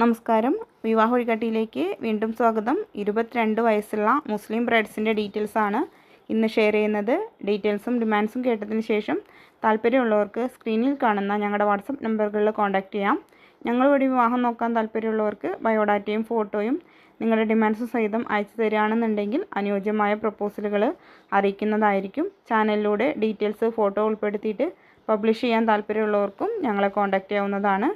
നമസ്കാരം. വിവാഹ വഴികാട്ടിയിലേക്ക് വീണ്ടും സ്വാഗതം. ഇരുപത്തിരണ്ട് വയസ്സുള്ള മുസ്ലിം ബ്രൈഡ്സിന്റെ ഡീറ്റെയിൽസാണ് ഇന്ന് ഷെയർ ചെയ്യുന്നത്. ഡീറ്റെയിൽസും ഡിമാൻഡ്സും കേട്ടതിന് ശേഷം താല്പര്യമുള്ളവർക്ക് സ്ക്രീനിൽ കാണുന്ന ഞങ്ങളുടെ വാട്സപ്പ് നമ്പറുകളിൽ കോൺടാക്റ്റ് ചെയ്യാം. ഞങ്ങൾ വഴി വിവാഹം നോക്കാൻ താല്പര്യമുള്ളവർക്ക് ബയോഡാറ്റയും ഫോട്ടോയും നിങ്ങളുടെ ഡിമാൻഡ്സും സഹിതം അയച്ചു തരികയാണെന്നുണ്ടെങ്കിൽ അനുയോജ്യമായ പ്രപ്പോസലുകൾ അറിയിക്കുന്നതായിരിക്കും. ചാനലിലൂടെ ഡീറ്റെയിൽസ് ഫോട്ടോ ഉൾപ്പെടുത്തിയിട്ട് പബ്ലിഷ് ചെയ്യാൻ താല്പര്യമുള്ളവർക്കും ഞങ്ങളെ കോൺടാക്റ്റ് ചെയ്യാവുന്നതാണ്.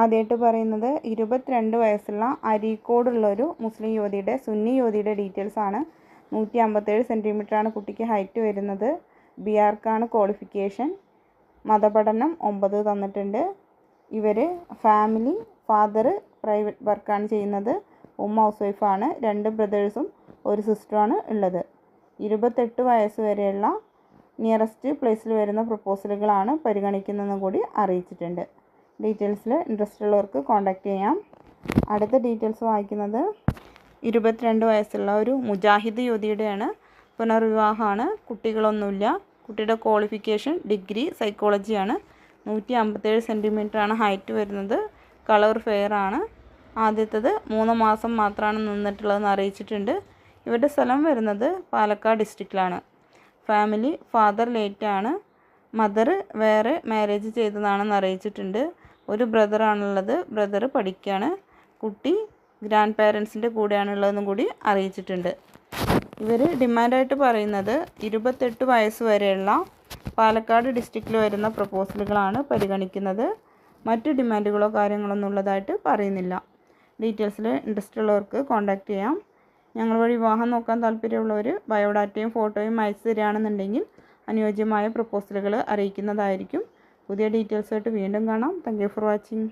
ആദ്യമായിട്ട് പറയുന്നത് ഇരുപത്തിരണ്ട് വയസ്സുള്ള അരീക്കോടുള്ളൊരു മുസ്ലിം യുവതിയുടെ സുന്നി യുവതിയുടെ ഡീറ്റെയിൽസ് ആണ്. നൂറ്റി അമ്പത്തേഴ് സെന്റിമീറ്ററാണ് കുട്ടിക്ക് ഹൈറ്റ് വരുന്നത്. ബി ആർക്കാണ് ക്വാളിഫിക്കേഷൻ. മതപഠനം ഒമ്പത് തന്നിട്ടുണ്ട്. ഇവർ ഫാമിലി ഫാദർ പ്രൈവറ്റ് വർക്കാണ് ചെയ്യുന്നത്. ഉമ്മ ഹൗസ് വൈഫാണ് രണ്ട് ബ്രദേഴ്സും ഒരു സിസ്റ്ററുമാണ് ഉള്ളത്. ഇരുപത്തെട്ട് വയസ്സ് വരെയുള്ള നിയറസ്റ്റ് പ്ലേസിൽ വരുന്ന പ്രപ്പോസലുകളാണ് പരിഗണിക്കുന്നതെന്നും കൂടി അറിയിച്ചിട്ടുണ്ട്. ഡീറ്റെയിൽസിൽ ഇൻട്രസ്റ്റ് ഉള്ളവർക്ക് കോൺടാക്റ്റ് ചെയ്യാം. അടുത്ത ഡീറ്റെയിൽസ് വായിക്കുന്നത് ഇരുപത്തിരണ്ട് വയസ്സുള്ള ഒരു മുജാഹിദ് യുവതിയുടെയാണ് പുനർവിവാഹമാണ്. കുട്ടികളൊന്നുമില്ല. കുട്ടിയുടെ ക്വാളിഫിക്കേഷൻ ഡിഗ്രി സൈക്കോളജിയാണ് നൂറ്റി അമ്പത്തേഴ് സെന്റിമീറ്ററാണ് ഹൈറ്റ് വരുന്നത്. കളർ ഫെയർ ആണ്. ആദ്യത്തത് മൂന്ന് മാസം മാത്രമാണ് നിന്നിട്ടുള്ളതെന്ന് അറിയിച്ചിട്ടുണ്ട്. ഇവരുടെ സ്ഥലം വരുന്നത് പാലക്കാട് ഡിസ്ട്രിക്റ്റിലാണ് ഫാമിലി ഫാദർ ലേറ്റാണ് മദർ വേറെ മാരേജ് ചെയ്തതാണെന്ന് അറിയിച്ചിട്ടുണ്ട്. ഒരു ബ്രദറാണുള്ളത് ബ്രദർ പഠിക്കുകയാണ് കുട്ടി ഗ്രാൻഡ് പാരൻസിന്റെ കൂടെയാണുള്ളതെന്നും കൂടി അറിയിച്ചിട്ടുണ്ട്. ഇവർ ഡിമാൻഡായിട്ട് പറയുന്നത് ഇരുപത്തെട്ട് വയസ്സ് വരെയുള്ള പാലക്കാട് ഡിസ്ട്രിക്റ്റിൽ വരുന്ന പ്രപ്പോസലുകളാണ് പരിഗണിക്കുന്നത്. മറ്റ് ഡിമാൻഡുകളോ കാര്യങ്ങളൊന്നും ഉള്ളതായിട്ട് പറയുന്നില്ല. ഡീറ്റെയിൽസിൽ ഇൻട്രസ്റ്റ് ഉള്ളവർക്ക് കോൺടാക്റ്റ് ചെയ്യാം. ഞങ്ങൾ വഴി വിവാഹം നോക്കാൻ താല്പര്യമുള്ളവർ ബയോഡാറ്റയും ഫോട്ടോയും അയച്ചു തരികയാണെന്നുണ്ടെങ്കിൽ അനുയോജ്യമായ പ്രപ്പോസലുകൾ അറിയിക്കുന്നതായിരിക്കും. പുതിയ ഡീറ്റെയിൽസായിട്ട് വീണ്ടും കാണാം. Thank for watching